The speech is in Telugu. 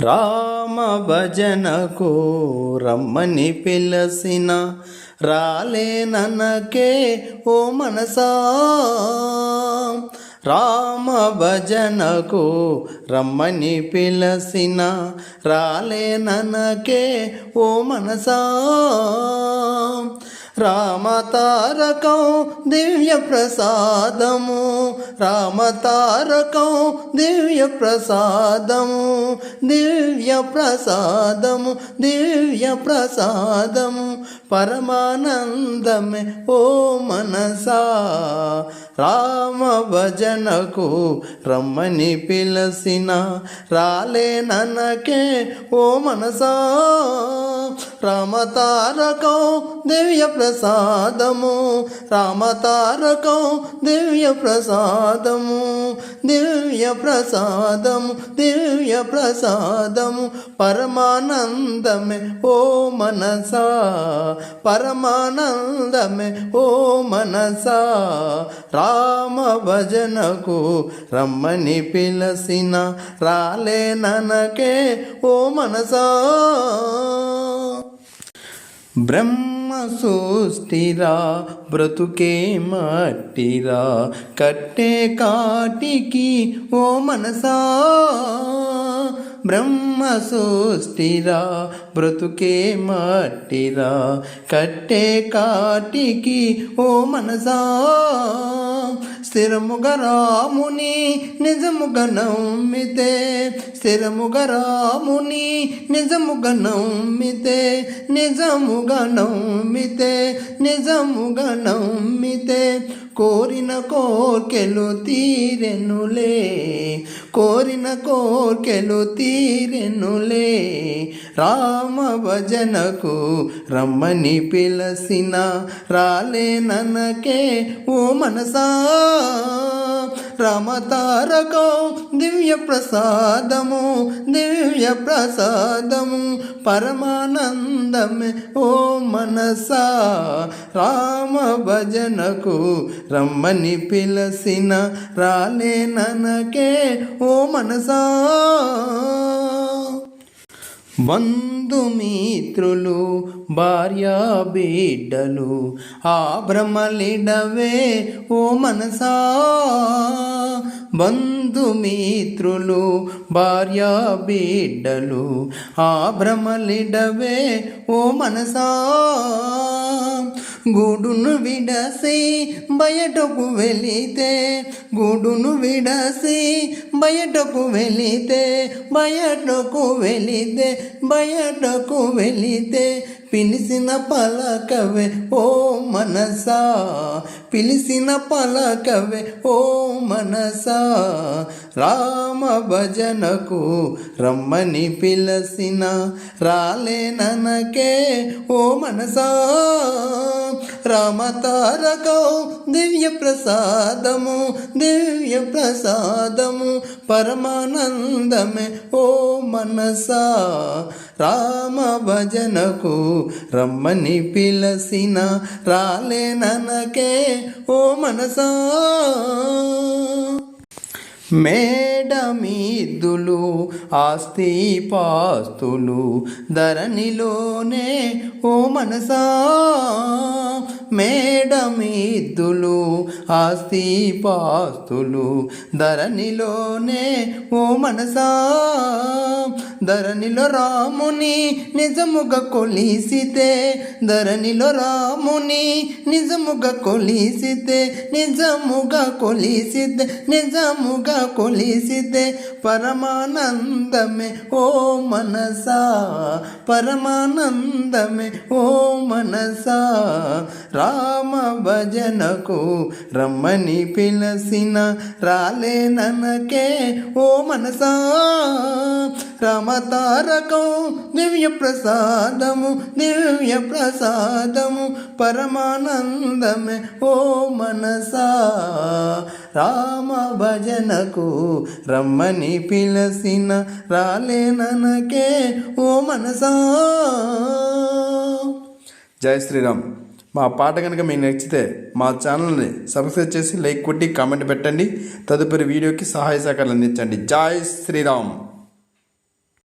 రామ భజనకు రమ్మని పిలసిన రాలేననకే ఓ మనసా. రామ భజనకు రమ్మని పిలసిన రాలేననకే ఓ మనసా. రామతారకం దివ్య ప్రసాదము రామతారకం దివ్య ప్రసాదము దివ్య ప్రసాదము దివ్య ప్రసాదము. పరమానందమే ఓ మనసా రామ భజనకు రమ్మని పిలసిన రాలేననకే ఓ మనసా. రామతారకం దివ్య ప్రసాదము ప్రసాదము రామతారకం దివ్య ప్రసాదము దివ్య ప్రసాదము దివ్య ప్రసాదము. పరమానందమే ఓ మనసా పరమానందమే ఓ మనసా. రామ భజనకు రమ్మని పిలసిన రాలే ననకే ఓ మనసా. బ్రహ్మ సృష్టిరా బ్రతుకే మట్టిరా కట్టే కాటికి ఓ మనసా. బ్రహ్మ సృష్టిరా బ్రతుకే మట్టిరా కట్టే కాటికి ఓ మనసా. స్థిరముగ రాముని నిజముగ నమ్మితే స్థిరముగ రాముని నిజముగ నమ్మితే నిజముగ నమ్మితే నిజముగ నమ్మితే కోరిన కోర్కెలు తీరెనులే కోరిన కోర్కెలు తీరెనులే రామ భజనకు రమ్మని పిలసిన రాలేననకే ఓ మనసా. రమతారకం దివ్య ప్రసాదము దివ్య ప్రసాదము పరమానందమే ఓ మనసా. రామ భజనకు రమ్మని పిలసిన రాలేననకే ఓ మనసా. బంధుమిత్రులు భార్య బిడ్డలు ఆ భ్రమలిడవే ఓ మనసా. బంధుమిత్రులు భార్యా బిడ్డలు ఆ భ్రమలిడవే ఓ మనసా. గూడును విడసి బయటకు వెళితే గూడును విడసి బయటకు వెళితే బయటకు వెళితే బయటకు వెళితే పిలిసిన పలకవే ఓ మనసా. పిలిసిన పలకవే ఓ మనసా. రామ భజనకు రమ్మని పిలసిన రాలేననకే ఓ మనసా. రామ రామతారకం దివ్య ప్రసాదము దివ్య ప్రసాదము పరమానందమే ఓ మనసా. రామ భజనకు రమ్మని పిలసిన రాలేననకే ఓ మనసా. మేడమీదులు ఆస్తి పాస్తులు ధరణిలోనే ఓ మనసా. మేడమీదులు ఆస్తి పాస్తులు ధరణిలోనే ఓ మనసా. ధరణిలో రాముని నిజముగా కొలిసితే ధరణిలో రాముని నిజముగా కొలిసితే నిజముగా కొలిసితే నిజముగా కొలిసితే పరమానందమే ఓ మనసా. పరమానందమే ఓ మనసా. రామ భజనకు రమ్మని పిలసిన రాలేననకే ఓ మనసా. రామతారకం దివ్య ప్రసాదము దివ్య ప్రసాదము పరమానందమే ఓ మనసా. రామ భజనకు రమ్మని పిలసిన రాలేననకే ఓ మనసా. జై శ్రీరామ్. మా పాట కనుక మీకు నచ్చితే మా ఛానల్ని సబ్స్క్రైబ్ చేసి లైక్ కొట్టి కామెంట్ పెట్టండి. తదుపరి వీడియోకి సహాయ సహకారాలు అందించండి. జై శ్రీరామ్.